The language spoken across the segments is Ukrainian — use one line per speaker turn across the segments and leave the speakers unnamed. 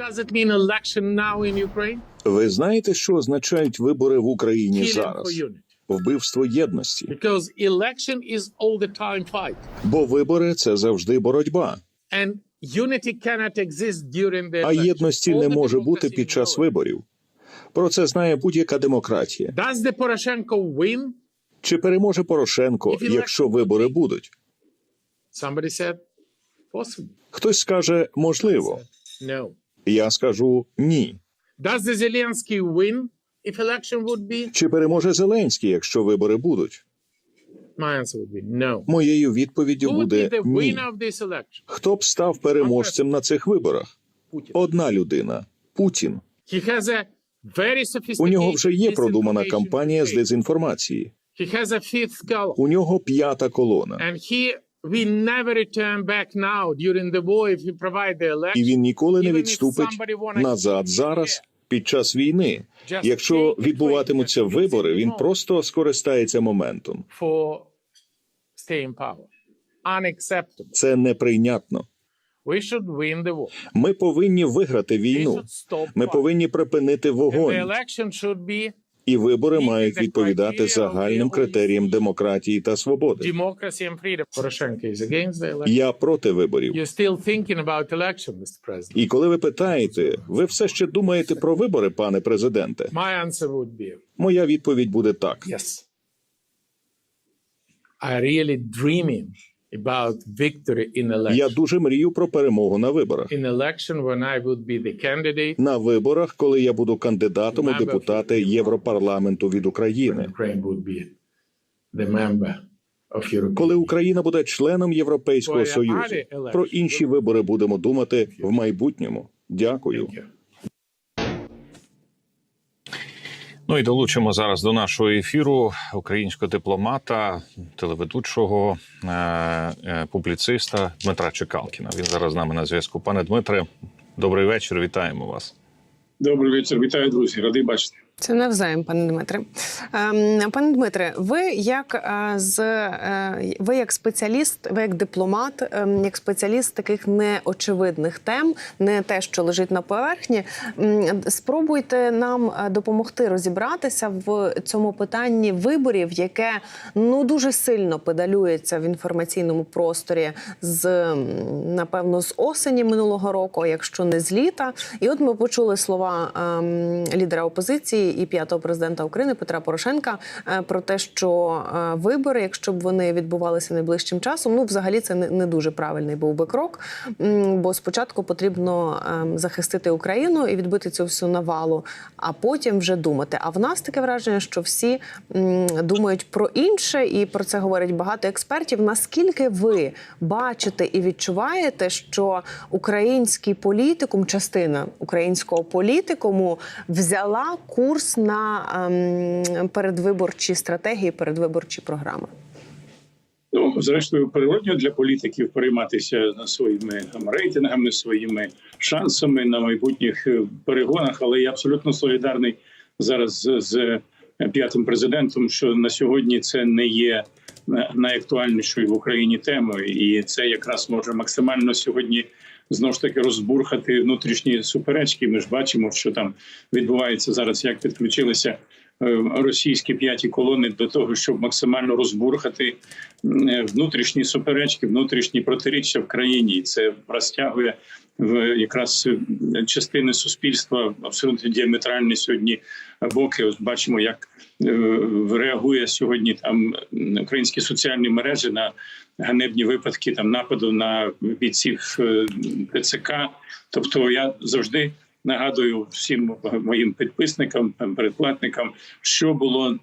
does it mean election now in Ukraine?
Ви знаєте, що означають вибори в Україні
Killing for
зараз? Вбивство єдності.
Because election is all the time fight.
Бо вибори це завжди боротьба.
And unity cannot exist during the
А
election.
єдності
All
не
the
може бути
democracy
під час виборів. Про це знає будь-яка демократія.
Does the Poroshenko win?
Чи переможе Порошенко, якщо вибори будуть?
Somebody said possible.
Хтось скаже можливо.
No.
Я скажу ні.
Does the Zelensky win if election would be?
Чи переможе Зеленський, якщо вибори будуть?
My answer would be no.
Моєю відповіддю
Who would be
буде
the
ні.
winner of this election?
Хто б став переможцем на цих виборах?
Putin.
Одна людина Путін.
He has a very
У нього вже є продумана
disinformation
кампанія з
campaign.
дезінформації.
He has a fifth column.
У нього п'ята колона,
And he
і він ніколи не відступить назад зараз під час війни. Якщо відбуватимуться вибори, він просто скористається моментом. Це неприйнятно. Ми повинні виграти війну. Ми повинні припинити вогонь, і вибори мають відповідати загальним критеріям демократії та свободи. Я проти виборів. І коли ви питаєте, ви все ще думаєте про вибори, пане президенте? Моя відповідь буде так.
yes. I really dreaming about victory in election.
Я дуже мрію про перемогу на виборах.
In election when I would be the candidate,
На виборах, коли я буду кандидатом у депутати Європарламенту від України,
Ukraine would be the member of European
коли Україна буде членом Європейського союзу. Про інші вибори будемо думати в майбутньому. Дякую.
Ну і долучимо зараз до нашого ефіру українського дипломата, телеведучого е- е- публіциста Дмитра Чекалкіна. Він зараз з нами на зв'язку. Пане Дмитре, добрий вечір. Вітаємо вас.
Добрий вечір, вітаю, друзі. Радий бачити.
Це навзаєм, пане Дмитре. Ем, Пане Дмитре, ви як е, з е, ви як спеціаліст, ви як дипломат, ем, як спеціаліст таких неочевидних тем, не те, що лежить на поверхні. Спробуйте нам е, допомогти розібратися в цьому питанні виборів, яке ну дуже сильно педалюється в інформаційному просторі з напевно з осені минулого року, якщо не з літа. І от ми почули слова ем, лідера опозиції і п'ятого президента України Петра Порошенка е, про те, що е, вибори, якщо б вони відбувалися найближчим часом, ну взагалі це не, дуже правильний був би крок. Бо спочатку потрібно ем, захистити Україну і відбити цю всю навалу, а потім вже думати. А в нас таке враження, що всі думають про інше, і про це говорять багато експертів. Наскільки ви бачите і відчуваєте, що український політикум, частина українського політикуму взяла курс на ем, передвиборчі стратегії, передвиборчі програми?
Ну, зрештою, природньо для політиків перейматися своїми рейтингами, своїми шансами на майбутніх е, перегонах. Але я абсолютно солідарний зараз з, з п'ятим президентом, що на сьогодні це не є е, найактуальнішою в Україні темою, і це якраз може максимально сьогодні. Знову ж таки розбурхати внутрішні суперечки. Ми ж бачимо, що там відбувається зараз, як підключилися російські п'яті колони до того, щоб максимально розбурхати е, внутрішні суперечки, внутрішні протиріччя в країні. І Це розтягує в якраз е, частини суспільства абсолютно діаметральні сьогодні боки. Ось бачимо, як е, реагує сьогодні там українські соціальні мережі на ганебні випадки там нападу на бійців е, ТЦК. Тобто я завжди нагадую всім моїм підписникам, передплатникам, що було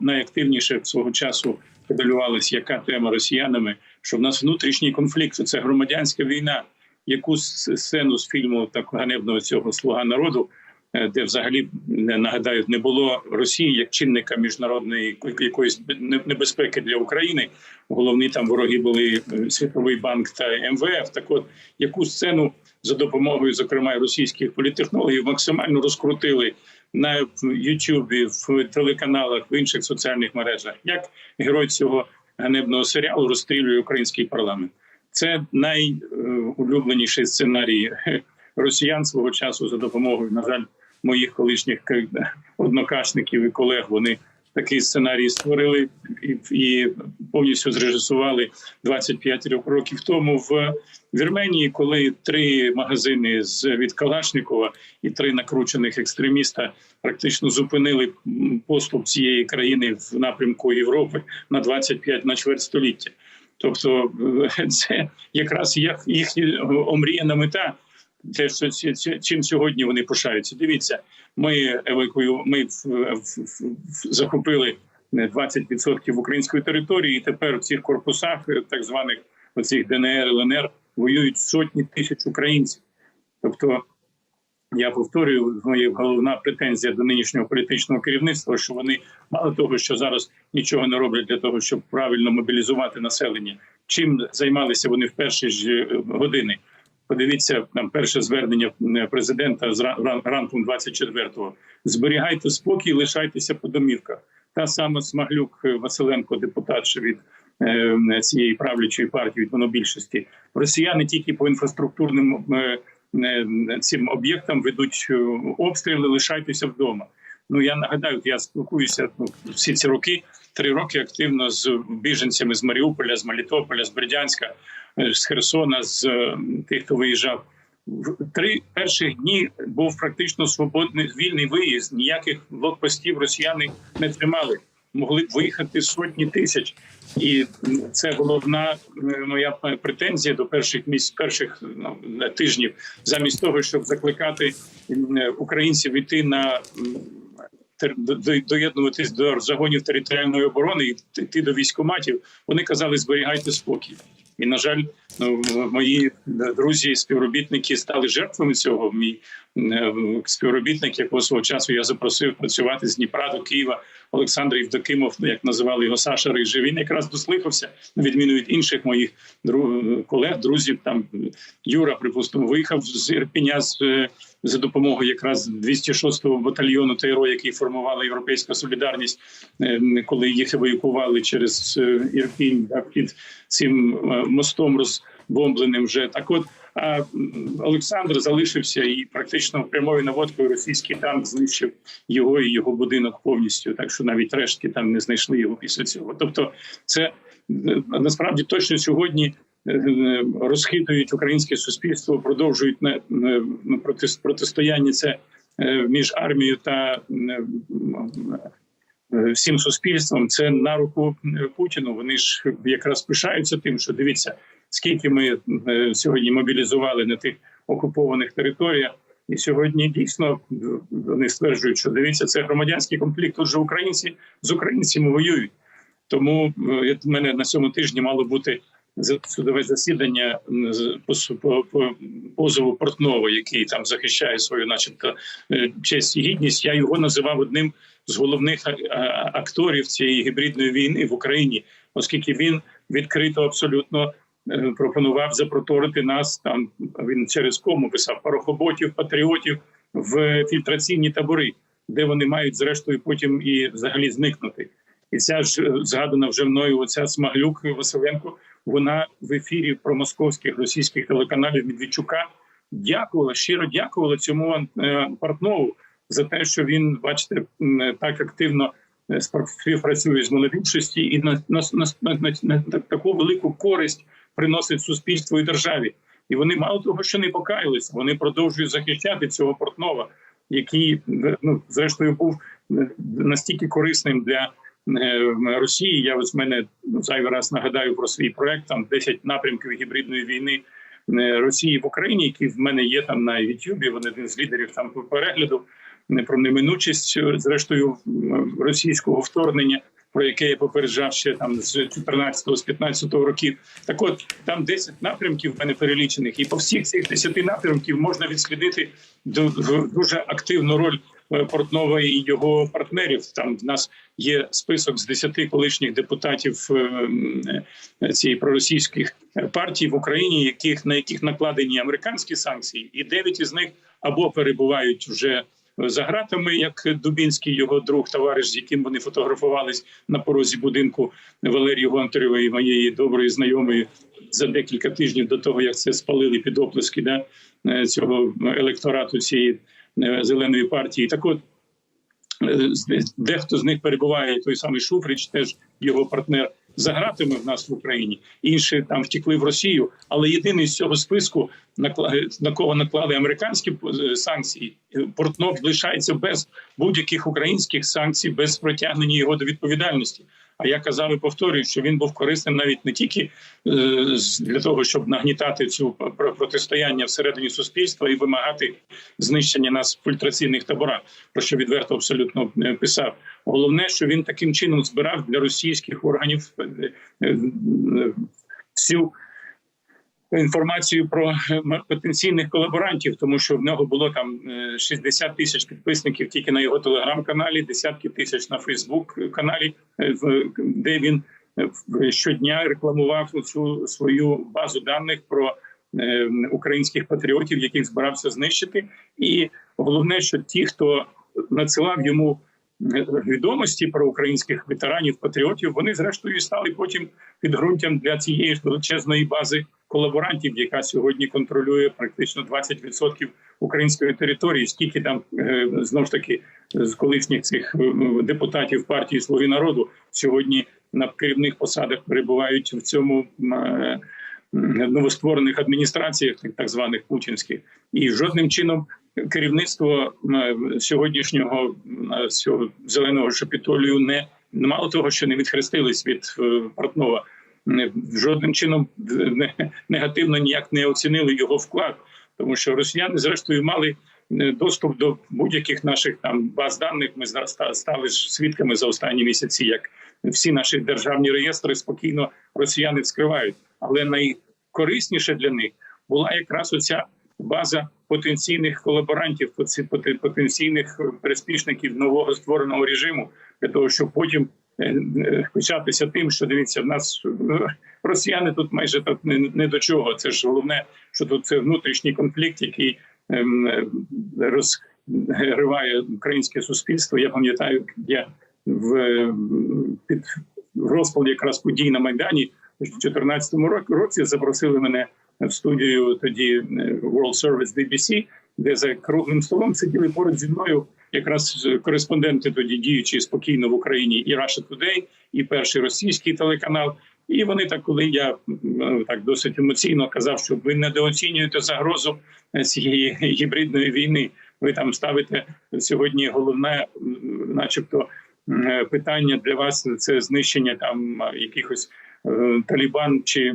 найактивніше свого часу педалювалась яка тема росіянами, що в нас внутрішній конфлікт це громадянська війна. Яку сцену з фільму так ганебного цього слуга народу, де взагалі нагадаю, не було Росії як чинника міжнародної якоїсь небезпеки для України. Головні там вороги були е, Світовий банк та МВФ. Так от яку сцену за допомогою, зокрема, російських політтехнологів, максимально розкрутили на Ютубі, в телеканалах, в інших соціальних мережах, як герой цього ганебного серіалу розстрілює український парламент. Це найулюбленіший сценарій росіян свого часу за допомогою, на жаль, моїх колишніх однокашників і колег. Вони такий сценарій створили і, повністю зрежисували 25 років тому в Вірменії, коли три магазини з від Калашникова і три накручених екстреміста практично зупинили поступ цієї країни в напрямку Європи на 25 на чверть століття. Тобто, е, це якраз їх омріяна мета. Те, що чим сьогодні вони пишаються. Дивіться, ми евакую, ми захопили 20% української території, і тепер в цих корпусах, е, так званих оцих ДНР, ЛНР, воюють сотні тисяч українців. Тобто, я повторюю, моя головна претензія до нинішнього політичного керівництва, що вони мало того, що зараз нічого не роблять для того, щоб правильно мобілізувати населення. Чим займалися вони в перші ж е, години? Подивіться там перше звернення е, президента з ра- ран- ранком 24-го. Зберігайте спокій, лишайтеся по домівках. Та сама Смаглюк е, Василенко, депутат від е, цієї правлячої партії від монобільшості. Росіяни тільки по інфраструктурним е, е, цим об'єктам ведуть е, обстріли. Лишайтеся вдома. Ну я нагадаю, я спілкуюся ну, всі ці роки, три роки активно з біженцями з Маріуполя, з Мелітополя, з Бердянська, з Херсона, з е, тих, хто виїжджав. В три перших дні був практично свободний вільний виїзд. Ніяких блокпостів росіяни не тримали. Могли б виїхати сотні тисяч, і це головна е, моя претензія до перших місць, перших ну, тижнів, замість того, щоб закликати е, українців йти на доєднуватись до загонів територіальної оборони і йти до військоматів. Вони казали, зберігайте спокій. І на жаль, ну мої друзі, співробітники стали жертвами цього. Мій е, співробітник, якого свого часу я запросив працювати з Дніпра до Києва, Олександр Євдокимов, ну, як називали його Саша Рижий, він якраз дослухався, на відміну від інших моїх дру- колег, друзів. Там Юра, припустимо, виїхав з Ірпеня з е, за допомогою якраз 206-го батальйону ТРО, який формувала Європейська солідарність, е, коли їх евакували через е, Ірпінь під цим е, мостом розбомбленим. Вже так, от Олександр залишився і практично прямою наводкою російський танк знищив його і його будинок повністю. Так що навіть рештки там не знайшли його після цього. Тобто, це е, насправді точно сьогодні е, розхитують українське суспільство, продовжують на, протистояння це е, між армією та всім суспільством. Це на руку Путіну. Вони ж якраз пишаються тим, що дивіться, скільки ми е, сьогодні мобілізували на тих окупованих територіях. І сьогодні дійсно е, вони стверджують, що дивіться, це громадянський конфлікт. Тут же українці з українцями воюють. Тому е, в мене на цьому тижні мало бути судове засідання по, позову Портнова, який там захищає свою, начебто, честь і гідність. Я його називав одним з головних акторів цієї гібридної війни в Україні, оскільки він відкрито абсолютно пропонував запроторити нас там. Він через кому писав парохоботів, патріотів в фільтраційні табори, де вони мають зрештою потім і взагалі зникнути. І ця ж е, згадана вже мною оця Смаглюк Василенко. Вона в ефірі промосковських російських телеканалів Медведчука дякувала щиро дякувала цьому е, Портнову за те, що він, бачите, так активно е, співпрацює з монобільшості і на, на, на, на, на таку велику користь приносить суспільству і державі. І вони мало того, що не покаялись, вони продовжують захищати цього Портнова, який ну зрештою був е, настільки корисним для е, Росії. Я ось мене ну, зайвий раз нагадаю про свій проект. Там 10 напрямків гібридної війни е, Росії в Україні, які в мене є там на Ютубі. Вони один з лідерів там перегляду про неминучість, зрештою російського вторгнення. Про яке я попереджав ще там з 14-го, з 15-го років. Так от там 10 напрямків в мене перелічених, і по всіх цих 10 напрямків можна відслідити ду- дуже активну роль е, Портнова і його партнерів. Там в нас є список з 10 колишніх депутатів е, е, цієї проросійських партій в Україні, яких на яких накладені американські санкції, і 9 із них або перебувають вже за гратами, як Дубінський, його друг, товариш, з яким вони фотографувались на порозі будинку Валерії Гонтаревої, моєї доброї знайомої, за декілька тижнів до того, як це спалили під оплески да, е, цього електорату цієї е, зеленої партії. Так от е, дехто з них перебуває той самий Шуфрич, теж його партнер за гратами в нас в Україні. Інші там втікли в Росію. Але єдиний з цього списку, на кого наклали американські е, санкції, е, Портнов лишається без будь-яких українських санкцій, без притягнення його до відповідальності. А я казав і повторюю, що він був корисним навіть не тільки е, для того, щоб нагнітати цю пр- протистояння всередині суспільства і вимагати знищення нас в фільтраційних таборах, про що відверто абсолютно е, писав. Головне, що він таким чином збирав для російських органів е, всю інформацію про е, потенційних колаборантів, тому що в нього було там е, 60 тисяч підписників тільки на його телеграм-каналі, десятки тисяч на Фейсбук-каналі, е, де він е, щодня рекламував цю свою базу даних про е, українських патріотів, яких збирався знищити. І головне, що ті, хто надсилав йому е, відомості про українських ветеранів, патріотів, вони зрештою стали потім підґрунтям для цієї величезної бази колаборантів, яка сьогодні контролює практично 20% української території. Скільки там е, знову ж таки з колишніх цих е, депутатів партії Слуги народу сьогодні на керівних посадах перебувають в цьому е, новостворених адміністраціях, так- званих путінських, і жодним чином керівництво сьогоднішнього цього зеленого шапітолію не мало того, що не відхрестились від Портнова, жодним чином не, негативно ніяк не оцінили його вклад, тому що росіяни, зрештою, мали е, доступ до будь-яких наших там баз даних. Ми стали ж свідками за останні місяці, як всі наші державні реєстри спокійно росіяни вскривають. Але найкорисніше для них була якраз оця база потенційних колаборантів, потенційних е, приспішників нового створеного режиму, для того, щоб потім е, е, тим, що дивіться, в нас е, росіяни тут майже так не, не до чого. Це ж головне, що тут це внутрішній конфлікт, який ем, розриває українське суспільство. Я пам'ятаю, я в під розпал якраз подій на майдані в 2014 році запросили мене в студію тоді е, World Service BBC, де за круглим столом сиділи поруч зі мною якраз кореспонденти тоді діючі спокійно в Україні і Russia Today, і перший російський телеканал. І вони так, коли я так досить емоційно казав, що ви недооцінюєте загрозу е, цієї гібридної війни. Ви там ставите сьогодні головне, начебто, е, питання для вас це знищення там е, якихось Талібан чи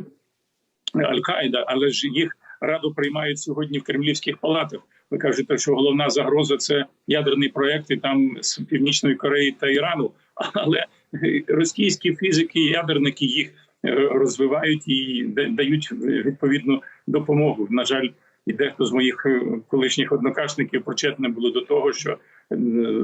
Аль-Каїда, але ж їх раду приймають сьогодні в кремлівських палатах. Ви кажете, що головна загроза це ядерні проекти там з північної Кореї та Ірану. Але російські фізики, ядерники їх е, розвивають і да- дають відповідну допомогу. На жаль, і дехто з моїх е, колишніх однокашників причетне було до того, що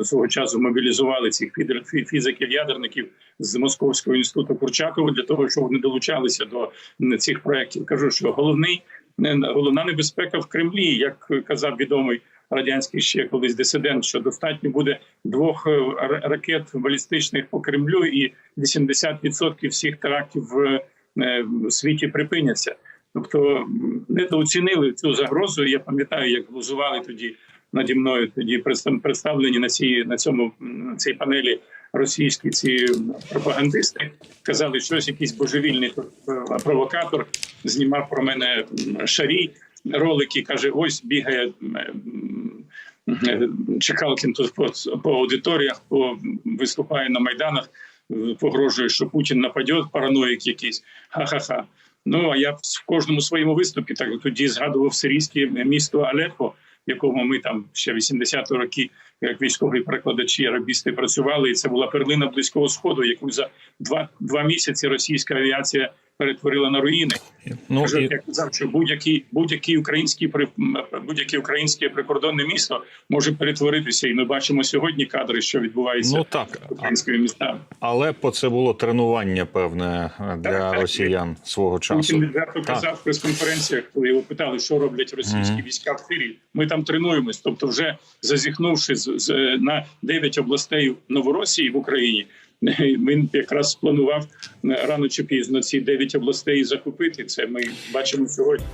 свого часу мобілізували цих фідер- фізиків-ядерників з Московського інституту Курчатова для того, щоб вони долучалися до цих проєктів. Кажу, що головний е, головна небезпека в Кремлі, як казав відомий радянський ще колись дисидент, що достатньо буде двох е, ракет балістичних по Кремлю, і 80% всіх терактів в е, світі припиняться. Тобто недооцінили цю загрозу. Я пам'ятаю, як глузували тоді наді мною тоді представ- представлені на цій на цьому на цій панелі російські ці пропагандисти. Казали, що ось якийсь божевільний провокатор знімав про мене м, шарій ролики. каже: ось бігає. Чекалкін тут по, по аудиторіях, по виступає на майданах, погрожує, що Путін нападе, параноїк якийсь. Ха-ха-ха. Ну а я в кожному своєму виступі так тоді згадував сирійське місто Алеппо, якому ми там ще 80-ті роки, як військові перекладачі, арабісти працювали. І це була перлина близького сходу, яку за два, два місяці російська авіація перетворила на руїни.
Ну
Кажу,
і
як казав, що будь-який будь-який український будь-яке українське прикордонне місто може перетворитися, і ми бачимо сьогодні кадри, що відбувається
ну так,
українськими містами.
але по це було тренування певне для
Так, так.
росіян свого
Путін
часу.
відверто
Так.
казав в прес-конференціях, коли його питали, що роблять російські
Мгм.
війська в Сирії. Ми там тренуємось. Тобто, вже зазіхнувши з, з на 9 областей Новоросії в Україні, він якраз планував е, рано чи пізно ці дев'ять областей захопити. Це ми бачимо сьогодні.